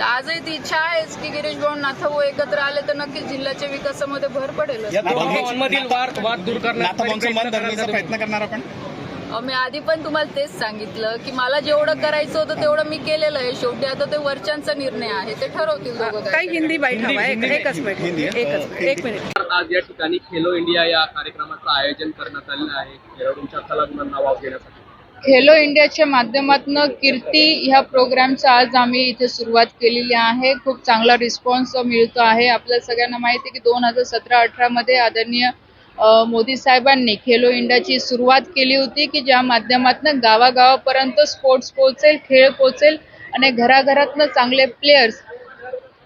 आजही ती इच्छा आहेच की गिरीश भाऊ नाथभाऊ एकत्र आले तर नक्कीच जिल्ह्याच्या विकासामध्ये भर पडेल या दोघांमधील वाद वाद दूर करण्याचा नाथभाऊंचं मन धरण्याचा प्रयत्न करणार आपण? मी आधी पण तुम्हाला तेच सांगितलं की मला जेवढं करायचं होतं तेवढं मी केलेलं आहे. शेवटी आता ते वरच्यांचा निर्णय आहे. ते ठरवतील दोघं काय काही हिंदी बाईट हवा एकच मिनिट. हिंदी? एकच मिनिट. एक मिनिट. आज या ठिकाणी खेलो इंडिया या कार्यक्रमाचं आयोजन करण्यात आलेलं आहे. खेळाडूंच्या कलागुणांना वाव देण्यासाठी. खेलो इंडियाच्या माध्यमातून कीर्ती ह्या प्रोग्रामचा आज आम्ही इथे सुरुवात केलेली आहे. खूप चांगला रिस्पॉन्स मिळतो आहे. आपल्या सगळ्यांना माहिती आहे की दोन हजार सतरा अठरामध्ये आदरणीय मोदी साहेबांनी खेलो इंडियाची सुरुवात केली होती की ज्या माध्यमातून गावागावापर्यंत स्पोर्ट्स पोहोचेल खेळ पोहोचेल आणि घराघरातनं चांगले प्लेयर्स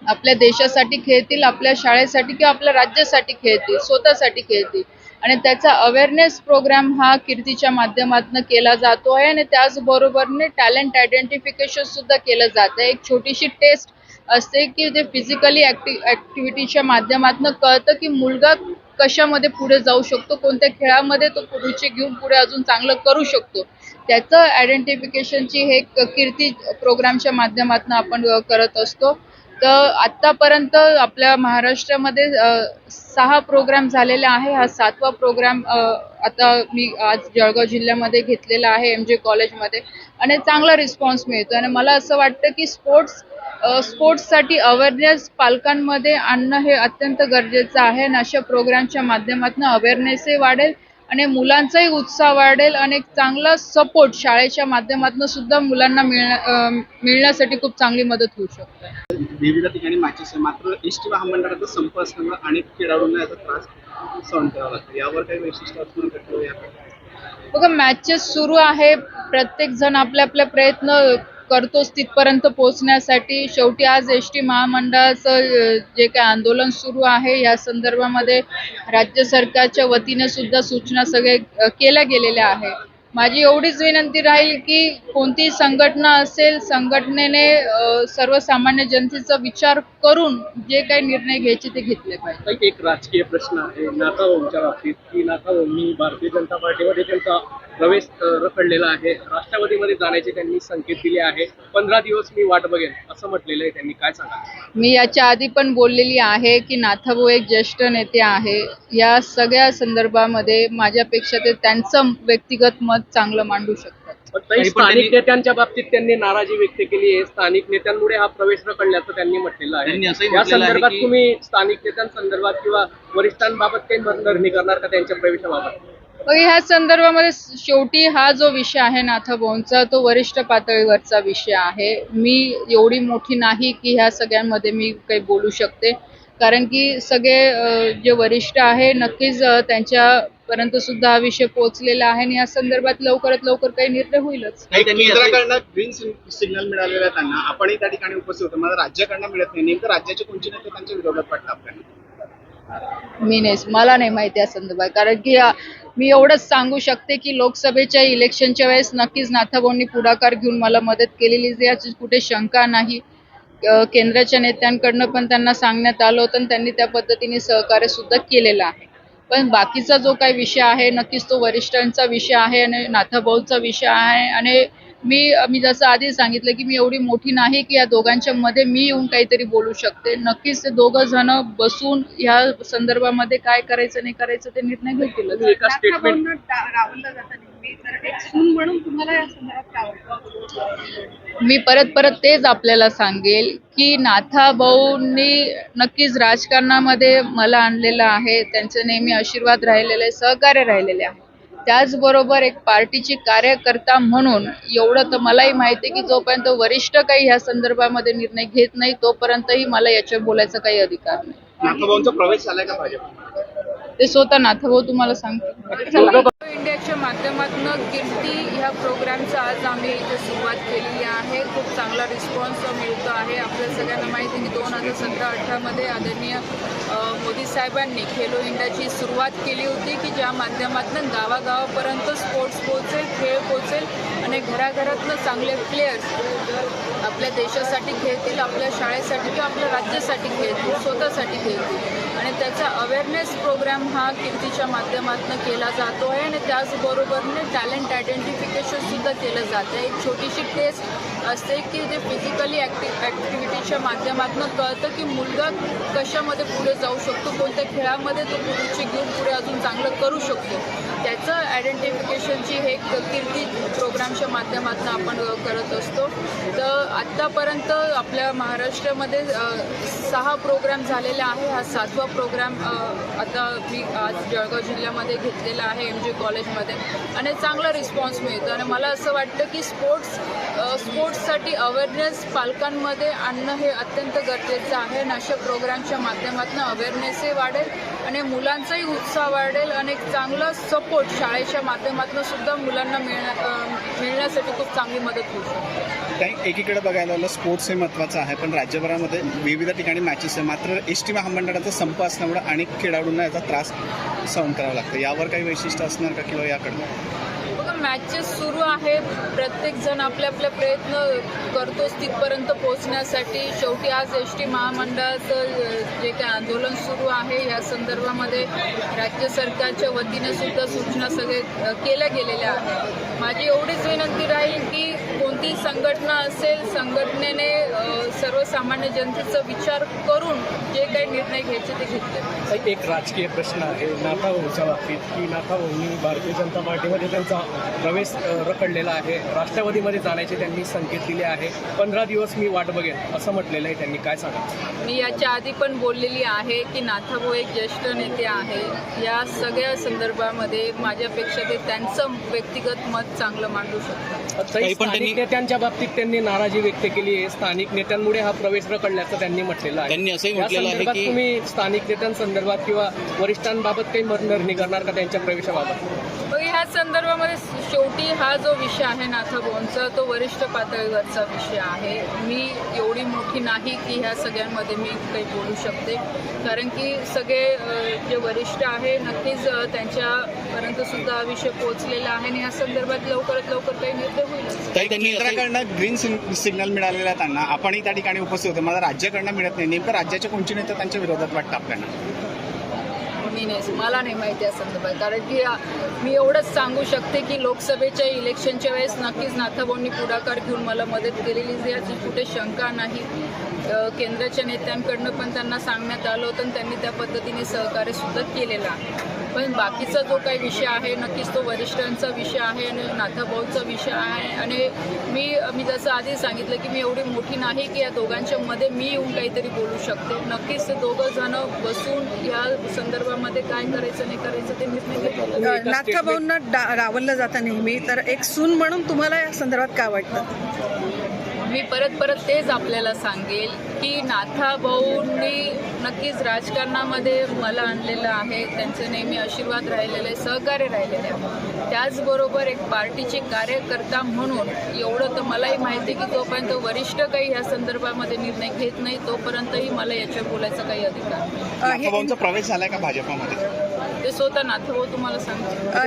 आपल्या देशासाठी खेळतील आपल्या शाळेसाठी किंवा आपल्या राज्यासाठी खेळतील स्वतःसाठी खेळतील. आणि त्याचा अवेअरनेस प्रोग्राम हा कीर्तीच्या माध्यमातून केला जातो आहे आणि त्याचबरोबरने टॅलेंट आयडेंटिफिकेशन सुद्धा केलं जातं एक छोटीशी टेस्ट असते की ते फिजिकली ऍक्टि ॲक्टिव्हिटीच्या माध्यमातून कळतं की मुलगा कशामध्ये पुढे जाऊ शकतो कोणत्या खेळामध्ये तो रुची घेऊन पुढे अजून चांगलं करू शकतो. त्याचं आयडेंटिफिकेशनची हे कीर्ती प्रोग्रामच्या माध्यमातून आपण करत असतो. तर आत्तापर्यंत आपल्या महाराष्ट्रामध्ये सहा प्रोग्राम झालेले आहे. हा सातवा प्रोग्राम आता मी आज जळगाव जिल्ह्यामध्ये घेतलेला आहे एम जे कॉलेजमध्ये आणि चांगला रिस्पॉन्स मिळतो. आणि मला असं वाटतं की स्पोर्ट्स स्पोर्ट्ससाठी अवेअरनेस पालकांमध्ये आणणं हे अत्यंत गरजेचं आहे. आणि अशा प्रोग्रामच्या माध्यमातून अवेअरनेसही वाढेल आणि मुलांचाही उत्साह वाढेल आणि एक चांगला सपोर्ट शाळेच्या माध्यमातून सुद्धा मुलांना मिळण्या मिळण्यासाठी खूप चांगली मदत होऊ शकते. विविध ठिकाणी मॅचेस आहे. मात्र एस टी महामंडळाचा संप असल्यामुळे अनेक खेळाडूंना याचा त्रास सहन करावा लागतो. यावर काही वैशिष्ट्य असणार का बघा मॅचेस सुरू आहे. प्रत्येक जण आपले आपले प्रयत्न करतोच तिथपर्यंत पोहोचण्यासाठी. शेवटी आज एस टी महामंडळाचं जे काय आंदोलन सुरू आहे या संदर्भामध्ये राज्य सरकारच्या वतीने सुद्धा सूचना सगळे केल्या गेलेल्या आहे माझी एवढीच विनंती राहील की कोणतीही संघटना असेल संघटनेने सर्वसामान्य जनतेचा विचार करून जे काही निर्णय घ्यायचे ते घेतले पाहिजे. एक राजकीय प्रश्न आहे. नाथाभाऊंच्या बाबतीत की नाथाभाऊंनी भारतीय जनता पार्टीमध्ये त्यांचा प्रवेश रखडलेला आहे. राष्ट्रवादीमध्ये जाण्याचे त्यांनी संकेत दिले आहे. पंधरा दिवस मी वाट बघेन असं म्हटलेलं आहे त्यांनी. काय सांगा मी याच्या आधी पण बोललेली आहे की नाथाभाऊ एक ज्येष्ठ नेते आहे. या सगळ्या संदर्भामध्ये माझ्यापेक्षा ते त्यांचं व्यक्तिगत मत चांगलं मांडू शकतात. पण काही स्थानिक नेत्यांच्या बाबतीत त्यांनी नाराजी व्यक्त केली आहे. स्थानिक नेत्यांमुळे हा प्रवेश रखडल्याचं त्यांनी म्हटलेलं आहे. या संदर्भात तुम्ही स्थानिक नेत्यांसंदर्भात किंवा वरिष्ठांबाबत काही मनधरणी करणार का त्यांच्या प्रवेशाबाबत? मग ह्या संदर्भामध्ये शेवटी हा जो विषय आहे नाथाभाऊंचा तो वरिष्ठ पातळीवरचा विषय आहे. मी एवढी मोठी नाही की ह्या सगळ्यांमध्ये मी काही बोलू शकते. कारण की सगळे जे वरिष्ठ आहे नक्कीच अ, त्यांच्यापर्यंत सुद्धा हा विषय पोहोचलेला आहे आणि या संदर्भात लवकरात लवकर काही निर्णय होईलच. केंद्राकडनं ग्रीन सिग्नल मिळालेला आहे त्यांना. आपणही त्या ठिकाणी उपस्थित होतो. मला राज्याकडनं मिळत नाही. नेमकं राज्याचे कोणते नेते त्यांच्या विरोधात वाटतं आपल्याला मी नाही मला नाही माहिती या संदर्भात. कारण की मी एवढंच सांगू शकते की लोकसभेच्या इलेक्शनच्या वेळेस नक्कीच नाथाभाऊंनी पुढाकार घेऊन मला मदत केलेली याची कुठे शंका नाही. केंद्राच्या नेत्यांकडनं पण त्यांना सांगण्यात आलं होतं आणि त्यांनी त्या पद्धतीने सहकार्य सुद्धा केलेलं आहे. पण बाकीचा जो काही विषय आहे नक्कीच तो वरिष्ठांचा विषय आहे आणि नाथाभाऊचा विषय आहे आणि मी मी जसं आधी सांगितलं की मी एवढी मोठी नाही की या दोघांच्या मध्ये मी येऊन काहीतरी बोलू शकते. नक्कीच ते दोघं जण बसून ह्या संदर्भामध्ये काय करायचं नाही करायचं ते निर्णय घेतील. तुम्ही एका स्टेटमेंट राहुलला जाता नेहमी तर एक सून म्हणून तुम्हाला या संदर्भात काय वाटतं? मी परत परत तेच आपल्याला सांगेल की नाथा भाऊंनी नक्कीच राजकारणामध्ये मला आणलेलं आहे. त्यांचे नेहमी आशीर्वाद राहिलेले सहकार्य राहिलेले आहे. त्याचबरोबर एक पार्टीची कार्यकर्ता म्हणून एवढं तर मलाही माहिती आहे की जोपर्यंत वरिष्ठ काही ह्या संदर्भामध्ये निर्णय घेत नाही तोपर्यंतही मला याच्यावर बोलायचा काही अधिकार नाही. प्रवेश झालाय का भाजप ते स्वतः नाथभाऊ तुम्हाला सांगतो इंडियाच्या माध्यमातून गिरती ह्या प्रोग्रामचा आज आम्ही इथे सुरुवात केलेली आहे. खूप चांगला रिस्पॉन्स मिळतो आहे. आपल्या सगळ्यांना माहिती आहे की दोन हजार सतरा अठरामध्ये आदरणीय मोदी साहेबांनी खेलो इंडियाची सुरुवात केली होती की ज्या माध्यमातून गावागावापर्यंत स्पोर्ट्स पोहोचेल खेळ पोहोचेल आणि घराघरातनं चांगले प्लेयर्स आपल्या देशासाठी खेळतील आपल्या शाळेसाठी किंवा आपल्या राज्यासाठी खेळतील स्वतःसाठी खेळतील. आणि त्याचा अवेअरनेस प्रोग्राम हा कीर्तीच्या माध्यमातून केला जातो आहे आणि त्याचबरोबरने टॅलेंट आयडेंटिफिकेशनसुद्धा केलं केलं जातं एक छोटीशी टेस्ट असते की जे फिजिकली ॲक्टि ॲक्टिव्हिटीच्या माध्यमातून कळतं की मुलगा कशामध्ये पुढे जाऊ शकतो कोणत्या खेळामध्ये तो पुढची घेऊन पुढे अजून चांगलं करू शकतो. त्याचं आयडेंटिफिकेशनची हे कीर्ती प्रोग्रामच्या माध्यमातून आपण करत असतो. तर आत्तापर्यंत आपल्या महाराष्ट्रामध्ये सहा प्रोग्राम झालेला आहे. हा सातवा प्रोग्राम आता मी आज जळगाव जिल्ह्यामध्ये घेतलेला आहे एम जी कॉलेजमध्ये आणि चांगला रिस्पॉन्स मिळतो. आणि मला असं वाटतं की स्पोर्ट्स स्पोर्ट्ससाठी अवेअरनेस पालकांमध्ये आणणं हे अत्यंत गरजेचं आहे. आणि अशा प्रोग्रामच्या माध्यमातून अवेअरनेसही वाढेल आणि मुलांचाही उत्साह वाढेल. आणि एक चांगला सपोर्ट शाळेच्या माध्यमातून सुद्धा मुलांना मिळण्या मिळण्यासाठी खूप चांगली मदत होऊ शकते काही एकीकडे बघायला आलं स्पोर्ट्स हे महत्त्वाचं आहे पण राज्यभरामध्ये विविध ठिकाणी मॅचेस आहे. मात्र एस टी महामंडळाचा संप असल्यामुळे अनेक खेळाडूंना याचा त्रास सहन करावा लागतो. यावर काही वैशिष्ट्य असणार का किंवा याकडनं? मॅचेस सुरू आहे प्रत्येक जण आपले आपले प्रयत्न करतोच तिथपर्यंत पोहोचण्यासाठी. शेवटी आज एस टी महामंडळाचं जे काही आंदोलन सुरू आहे या संदर्भामध्ये राज्य सरकारच्या वतीने सुद्धा सूचना सगळे केल्या गेलेल्या आहेत. माझी एवढीच विनंती राहील की कोणती संघटना असेल संघटनेने सर्वसामान्य जनतेचा विचार करून जे काही निर्णय घ्यायचे ते घेतले. एक राजकीय प्रश्न आहे. नाथा भाऊच्या बाबतीत की नाथा भाऊंनी भारतीय जनता पार्टीमध्ये त्यांचा प्रवेश रखडलेला आहे. राष्ट्रवादीमध्ये जाण्याचे त्यांनी संकेत दिले आहे. पंधरा दिवस मी वाट बघेन असं म्हटलेलं आहे त्यांनी. काय सांगा? मी याच्या आधी पण बोललेली आहे की नाथाभाऊ एक ज्येष्ठ नेते आहे. या सगळ्या संदर्भामध्ये माझ्यापेक्षा ते त्यांचं व्यक्तिगत मत चांगलं मांडू शकतात. स्थानिक नेत्यांच्या बाबतीत त्यांनी नाराजी व्यक्त केली आहे. स्थानिक नेत्यांमुळे हा प्रवेश रखडल्याचं त्यांनी म्हटलेलं आहे. त्यांनी असंही या म्हटलेलं आहे. संदर्भात की- तुम्ही स्थानिक नेत्यांसंदर्भात किंवा वरिष्ठांबाबत काही निर्णय करणार का त्यांच्या प्रवेशाबाबत? ह्या संदर्भामध्ये शेवटी हा जो विषय आहे नाथाभाऊंचा तो वरिष्ठ पातळीवरचा विषय आहे. मी एवढी मोठी नाही की ह्या सगळ्यांमध्ये मी काही बोलू शकते. कारण की सगळे जे वरिष्ठ आहे नक्कीच त्यांच्यापर्यंत सुद्धा हा विषय पोहोचलेला आहे आणि या संदर्भात लवकरात लवकर काही निर्णय होईल. काही केंद्राकडनं ग्रीन सिग्नल मिळालेला आहे त्यांना. आपणही त्या ठिकाणी उपस्थित होते. मला राज्याकडनं मिळत नाही. नेमकं राज्याचे कोणचे नेते त्यांच्या विरोधात वाटतं आपल्याला? मी नाही मला नाही माहिती या संदर्भात. कारण की आ, मी एवढंच सांगू शकते की लोकसभेच्या इलेक्शनच्या वेळेस नक्कीच नाथाभाऊंनी पुढाकार घेऊन मला मदत केलेली. याची कुठे शंका नाही. केंद्राच्या नेत्यांकडनं पण त्यांना सांगण्यात आलं होतं आणि त्यांनी त्या पद्धतीने सहकार्य सुद्धा केलेलं आहे. पण बाकीचा जो काही विषय आहे नक्कीच तो वरिष्ठांचा विषय आहे आणि नाथाभाऊचा विषय आहे. आणि मी मी जसं आधी सांगितलं की मी एवढी मोठी नाही की या दोघांच्या मध्ये मी येऊन काहीतरी बोलू शकते. नक्कीच ते दोघं जण बसून या संदर्भामध्ये काय करायचं नाही करायचं ते निर्णय घेतील नाथा भाऊंना डा- डावललं जातं नेहमी. तर एक सून म्हणून तुम्हाला या संदर्भात काय वाटतं? मी परत परत तेच आपल्याला सांगेल की नाथा भाऊंनी नक्कीच राजकारणामध्ये मला आणलेलं आहे. त्यांचे नेहमी आशीर्वाद राहिलेले सहकार्य राहिलेले. आहे त्याचबरोबर एक पार्टीचे कार्यकर्ता म्हणून एवढं तर मलाही माहिती आहे की जोपर्यंत वरिष्ठ काही ह्या संदर्भामध्ये निर्णय घेत नाही तोपर्यंतही मला याच्यावर बोलायचा काही अधिकार नाही. प्रवेश झालाय का भाजपामध्ये? ते स्वतः नाथाभाऊ तुम्हाला सांगते